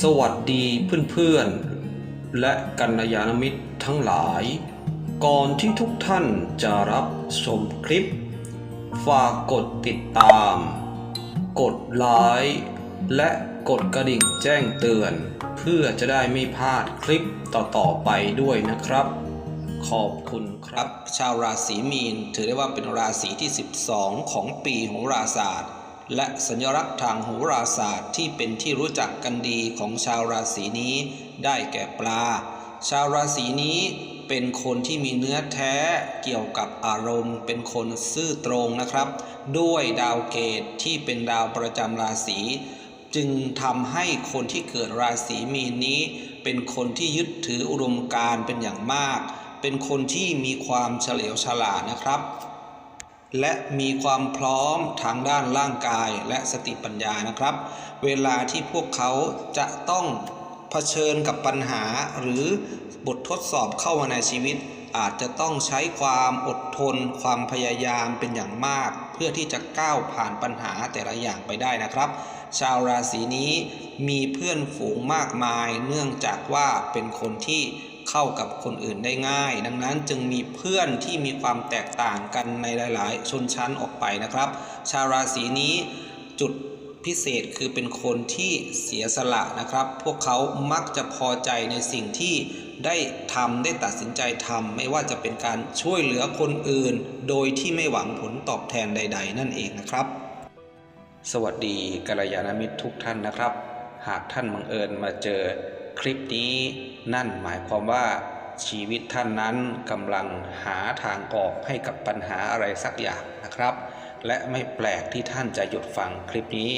สวัสดีเพื่อนๆ และกัลยาณมิตรทั้งหลาย ก่อนที่ทุกท่านจะรับชมคลิป ฝากกดติดตาม กดไลค์และกดกระดิ่งแจ้งเตือน เพื่อจะได้ไม่พลาดคลิปต่อๆไปด้วยนะครับ ขอบคุณครับ ชาวราศีมีน ถือได้ว่าเป็นราศีที่ 12 ของปีโหราศาสตร์ และสัญลักษณ์ทางโหราศาสตร์ที่เป็นที่รู้จักกันดีของชาวราศีนี้ได้แก่ปลา ชาวราศีนี้เป็นคนที่มีเนื้อแท้เกี่ยวกับอารมณ์ เป็นคนซื่อตรงนะครับ ด้วยดาวเกตที่เป็นดาวประจำราศีจึงทำให้คนที่เกิดราศีมีนนี้ เป็นคนที่ยึดถืออุดมการเป็นอย่างมาก เป็นคนที่มีความเฉลียวฉลาดนะครับ และมีความพร้อมทางด้านร่างกายและสติปัญญานะครับ เวลาที่พวกเขาจะต้องเผชิญกับปัญหาหรือบททดสอบเข้ามาในชีวิต อาจจะต้องใช้ความอดทน ความพยายามเป็นอย่างมาก เพื่อที่จะก้าวผ่านปัญหาแต่ละอย่างไปได้นะครับ ชาวราศีนี้มีเพื่อนฝูงมากมาย เนื่องจากว่าเป็นคนที่ เข้ากับคนอื่นได้ง่าย ดังนั้นจึงมีเพื่อนที่มีความแตกต่างกันในหลาย ๆ ชนชั้นออกไปนะครับ ชาวราศีนี้จุดพิเศษคือเป็นคนที่เสียสละนะครับ พวกเขามักจะพอใจในสิ่งที่ได้ทำได้ตัดสินใจทำไม่ว่าจะเป็นการช่วยเหลือคนอื่น โดยที่ไม่หวังผลตอบแทนใด ๆ นั่นเองนะครับ สวัสดีกัลยาณมิตรทุกท่านนะครับ หากท่านบังเอิญมาเจอ คลิปนี้นั่นหมายความว่าชีวิตท่านนั้นกำลังหาทางออกให้กับปัญหาอะไรสักอย่างนะครับ และไม่แปลกที่ท่านจะหยุดฟังคลิปนี้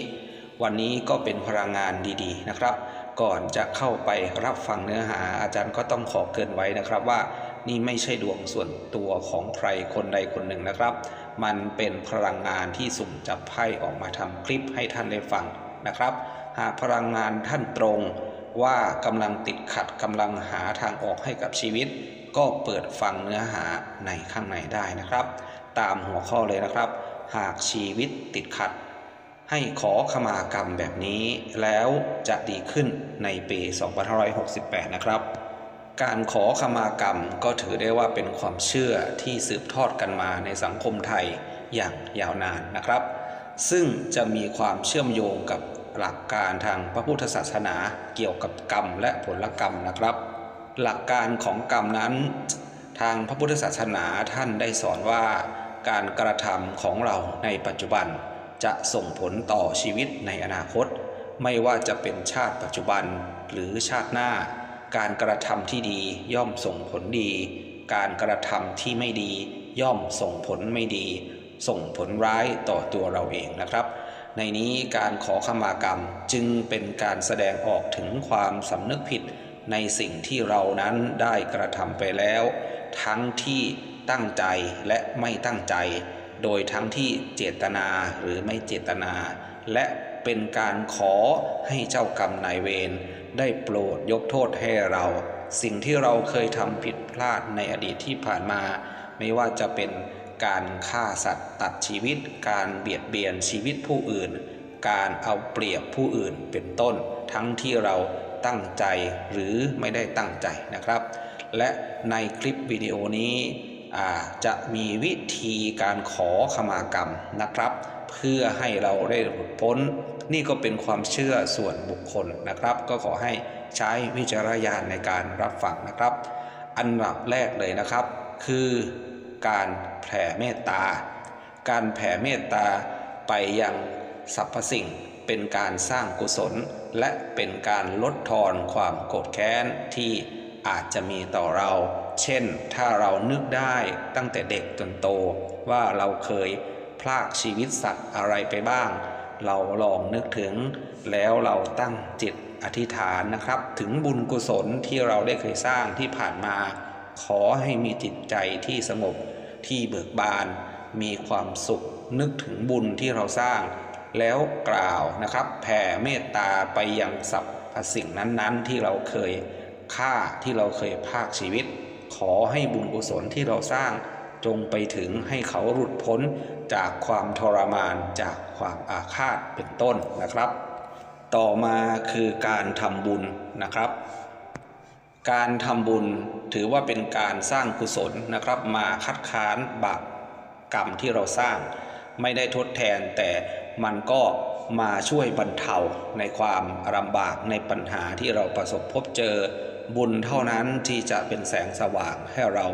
วันนี้ก็เป็นพลังงานดีๆนะครับ ก่อนจะเข้าไปรับฟังเนื้อหาอาจารย์ก็ต้องขอเกินไว้นะครับว่านี่ไม่ใช่ดวงส่วนตัวของใครคนใดคนหนึ่งนะครับ มันเป็นพลังงานที่สุ่มจับไพ่ออกมาทำคลิปให้ท่านได้ฟังนะครับ หากพลังงานท่านตรง ว่ากำลังติดขัดกำลังหาทางออกให้กับชีวิต ก็เปิดฟังเนื้อหาในข้างในได้นะครับ ตามหัวข้อเลยนะครับ หากชีวิตติดขัด ให้ขอขมากรรมแบบนี้ แล้วจะดีขึ้นในปี 2568 นะครับ การขอขมากรรมก็ถือได้ว่าเป็นความเชื่อที่สืบทอดกันมาในสังคมไทยอย่างยาวนานนะครับ ซึ่งจะมีความเชื่อมโยงกับ หลักการทางพระพุทธศาสนาเกี่ยวกับกรรมและผลกรรมนะครับ หลักการของกรรมนั้น ทางพระพุทธศาสนาท่านได้สอนว่าการกระทำของเราในปัจจุบัน จะส่งผลต่อชีวิตในอนาคต ไม่ว่าจะเป็นชาติปัจจุบันหรือชาติหน้า การกระทำที่ดีย่อมส่งผลดี การกระทำที่ไม่ดีย่อมส่งผลไม่ดี ส่งผลร้ายต่อตัวเราเองนะครับ ในนี้การขอขมากรรมจึงเป็นการแสดงออกถึงความสำนึกผิดในสิ่งที่เรานั้นได้กระทำไปแล้ว ทั้งที่ตั้งใจและไม่ตั้งใจ โดยทั้งที่เจตนาหรือไม่เจตนา และเป็นการขอให้เจ้ากรรมนายเวรได้โปรดยกโทษให้เรา สิ่งที่เราเคยทำผิดพลาดในอดีตที่ผ่านมา ไม่ว่าจะเป็น การฆ่าสัตว์ตัดชีวิต การเบียดเบียนชีวิตผู้อื่น การเอาเปรียบผู้อื่นเป็นต้น ทั้งที่เราตั้งใจหรือไม่ได้ตั้งใจนะครับ และในคลิปวิดีโอนี้จะมีวิธีการขอขมากรรมนะครับ เพื่อให้เราได้หลุดพ้น นี่ก็เป็นความเชื่อส่วนบุคคลนะครับ ก็ขอให้ใช้วิจารณญาณในการรับฟังนะครับ อันดับแรกเลยนะครับ คือ การแผ่เมตตา การแผ่เมตตาไปยังสรรพสิ่งเป็นการสร้างกุศล และเป็นการลดทอนความโกรธแค้นที่อาจจะมีต่อเรา เช่น ถ้าเรานึกได้ตั้งแต่เด็กจนโต ว่าเราเคยพลากชีวิตสัตว์อะไรไปบ้าง เราลองนึกถึง แล้วเราตั้งจิตอธิษฐานนะครับ ถึงบุญกุศลที่เราได้เคยสร้างที่ผ่านมา ขอให้มีจิตใจที่สงบที่เบิกบาน มีความสุขนึกถึงบุญที่เราสร้าง แล้วกล่าวนะครับแผ่เมตตาไปยังสรรพสิ่งนั้นๆ ที่เราเคยฆ่าที่เราเคยภาคชีวิต ขอให้บุญกุศลที่เราสร้างจงไปถึงให้เขาหลุดพ้นจากความทรมานจากความอาฆาตเป็นต้นนะครับ ต่อมาคือการทำบุญนะครับ การทำบุญถือว่าเป็นการสร้างกุศลนะครับ มาคัดค้านบาปกรรมที่เราสร้าง ไม่ได้ทดแทนแต่มันก็มาช่วยบรรเทาในความลำบากในปัญหาที่เราประสบพบเจอบุญเท่านั้นที่จะเป็นแสงสว่างให้เรา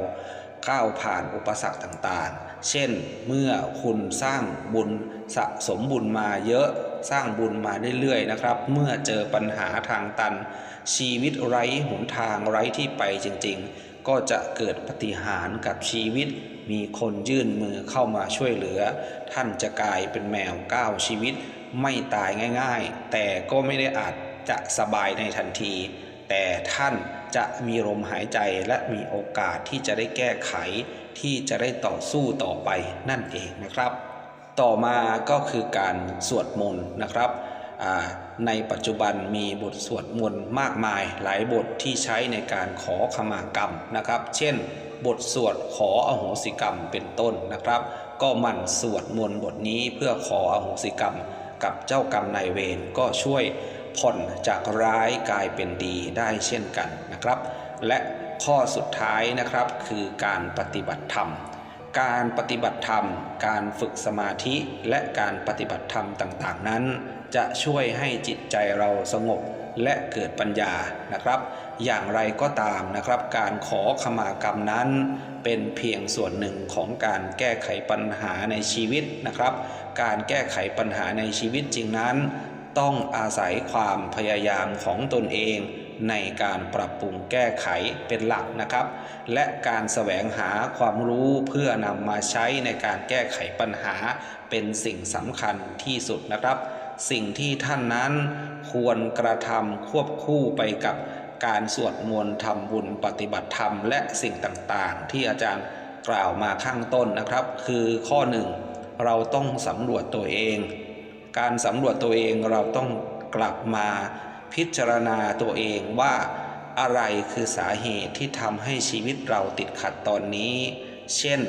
ก้าวผ่านอุปสรรคต่างๆ เช่นเมื่อคุณสร้างบุญสะสมบุญมาเยอะ สร้างบุญมาเรื่อยๆนะครับ เมื่อเจอปัญหาทางตัน ชีวิตไร้หนทางไร้ที่ไปจริงๆ ก็จะเกิดปฏิหารกับชีวิต มีคนยื่นมือเข้ามาช่วยเหลือ ท่านจะกลายเป็นแมวก้าวชีวิต ไม่ตายง่ายๆ แต่ก็ไม่ได้อาจจะสบายในทันที แต่ท่านจะมีลมหายใจและมีโอกาสที่จะได้แก้ไข ที่จะได้ต่อสู้ต่อไปนั่นเองนะครับ ต่อมาก็คือการสวดมนต์นะครับในปัจจุบันมีบทสวดมนต์มากมายหลายบทที่ใช้ในการขอขมากรรมนะครับ เช่น บทสวดขออโหสิกรรมเป็นต้นนะครับ ก็มันสวดมนต์บทนี้เพื่อขออโหสิกรรม กับเจ้ากรรมนายเวรก็ช่วยผ่อนจากร้ายกลายเป็นดีได้เช่นกันนะครับ และข้อสุดท้ายนะครับคือการปฏิบัติธรรม การปฏิบัติธรรม การฝึกสมาธิและการปฏิบัติธรรมต่างๆ นั้น จะช่วยให้จิตใจเราสงบและเกิดปัญญานะครับ อย่างไรก็ตามนะครับ การขอขมากรรมนั้น เป็นเพียงส่วนหนึ่งของการแก้ไขปัญหาในชีวิตนะครับ การแก้ไขปัญหาในชีวิตจริงนั้น ต้องอาศัยความพยายามของตนเอง ในการปรับปรุงแก้ไขเป็นหลักนะครับ และการแสวงหาความรู้เพื่อนำมาใช้ในการแก้ไขปัญหาเป็นสิ่งสำคัญที่สุดนะครับ สิ่งที่ท่านนั้นควรกระทำควบคู่ไปกับการสวดมนต์ทำบุญปฏิบัติธรรม และสิ่งต่างๆ ที่อาจารย์กล่าวมาข้างต้นนะครับ คือข้อหนึ่งเราต้องสำรวจตัวเอง การสำรวจตัวเองเราต้องกลับมา พิจารณาตัวเองว่าอะไรคือสาเหตุที่ทำให้ชีวิตเราติดขัดตอนนี้ เช่น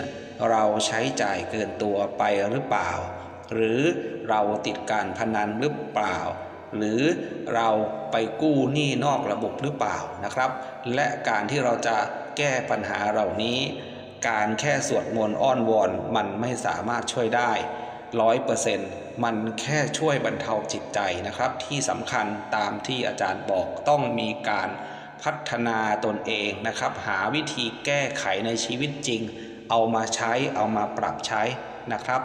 เราใช้จ่ายเกินตัวไปหรือเปล่า หรือเราติดการพนันหรือเปล่า หรือเราไปกู้หนี้นอกระบบหรือเปล่านะครับ และการที่เราจะแก้ปัญหาเหล่านี้ การแค่สวดมนต์อ้อนวอนมันไม่สามารถช่วยได้ร้อยเปอร์เซ็นต์ มันแค่ช่วยบรรเทาจิตใจนะครับ ที่สำคัญตามที่อาจารย์บอกต้องมีการพัฒนาตนเองนะครับ หาวิธีแก้ไขในชีวิตจริง เอามาใช้เอามาปรับใช้นะครับ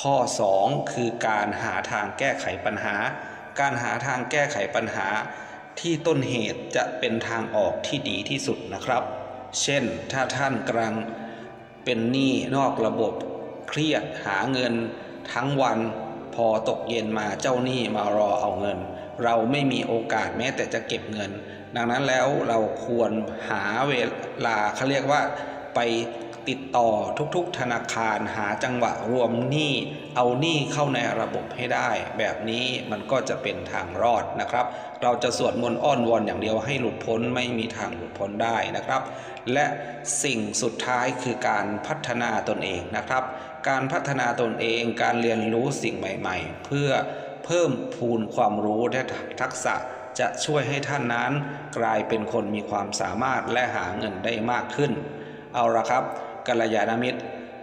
ข้อ 2 คือการหาทางแก้ไขปัญหา การหาทางแก้ไขปัญหา ที่ต้นเหตุจะเป็นทางออกที่ดีที่สุดนะครับ เช่นถ้าท่านกำลังเป็นหนี้นอกระบบเครียดหาเงินทั้งวัน อตกเย็นมาเจ้าหนี้มารอเอาเงิน เราไม่มีโอกาสแม้แต่จะเก็บเงิน ดังนั้นแล้วเราควรหาเวลาเขาเรียกว่าไป ติดต่อทุกๆ ธนาคารหาจังหวะรวมหนี้เอาหนี้เข้าในระบบให้ได้ แบบนี้มันก็จะเป็นทางรอดนะครับ เราจะสวดมนต์อ้อนวอนอย่างเดียวให้หลุดพ้นไม่มีทางหลุดพ้นได้นะครับ และสิ่งสุดท้ายคือการพัฒนาตนเองนะครับ การพัฒนาตนเองการเรียนรู้สิ่งใหม่ ๆ เพื่อเพิ่มพูนความรู้และทักษะจะช่วยให้ท่านนั้นกลายเป็นคนมีความสามารถและหาเงินได้มากขึ้น เอาละครับ กัลยาณมิตร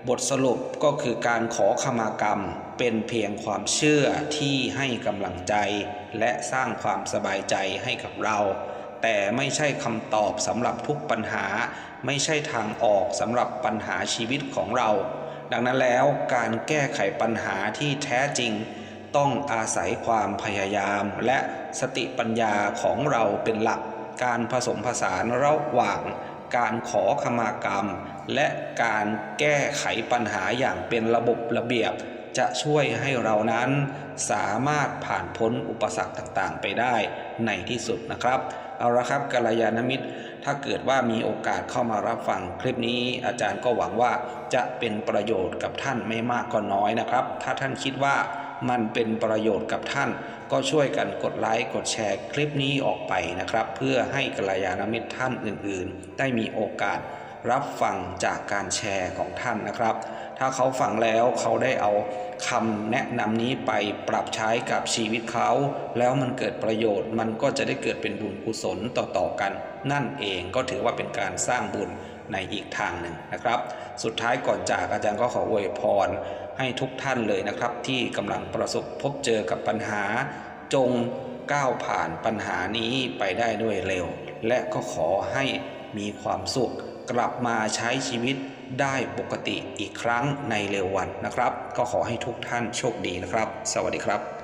บทสรุปก็คือการขอขมากรรม เป็นเพียงความเชื่อที่ให้กำลังใจ และสร้างความสบายใจให้กับเรา แต่ไม่ใช่คำตอบสำหรับทุกปัญหา ไม่ใช่ทางออกสำหรับปัญหาชีวิตของเรา ดังนั้นแล้วการแก้ไขปัญหาที่แท้จริง ต้องอาศัยความพยายาม และสติปัญญาของเราเป็นหลักการผสมผสานระหว่างการขอขมากรรม และการแก้ไขปัญหาอย่างเป็นระบบระเบียบ จะช่วยให้เรานั้นสามารถผ่านพ้นอุปสรรคต่างๆ ไปได้ในที่สุดนะครับ เอาละครับกัลยาณมิตร ถ้าเกิดว่ามีโอกาสเข้ามารับฟังคลิปนี้ อาจารย์ก็หวังว่าจะเป็นประโยชน์กับท่านไม่มากก็น้อยนะครับ ถ้าท่านคิดว่ามันเป็นประโยชน์กับท่าน ก็ช่วยกันกดไลค์กดแชร์คลิปนี้ออกไปนะครับ เพื่อให้กัลยาณมิตรท่านอื่น ๆ ได้มีโอกาส รับฟังจากการแชร์ของท่านนะครับ ถ้าเขาฟังแล้วเขาได้เอาคำแนะนำนี้ไปปรับใช้กับชีวิตเขา แล้วมันเกิดประโยชน์ มันก็จะได้เกิดเป็นบุญกุศลต่อๆกัน นั่นเองก็ถือว่าเป็นการสร้างบุญในอีกทางหนึ่งนะครับ สุดท้ายก่อนจากอาจารย์ก็ขออวยพร ให้ทุกท่านเลยนะครับ ที่กำลังประสบพบเจอกับปัญหา จงก้าวผ่านปัญหานี้ไปได้ด้วยเร็ว และก็ขอให้มีความสุข กลับมาใช้ชีวิตได้ปกติอีกครั้งในเร็ววันนะครับ ก็ขอให้ทุกท่านโชคดีนะครับ สวัสดีครับ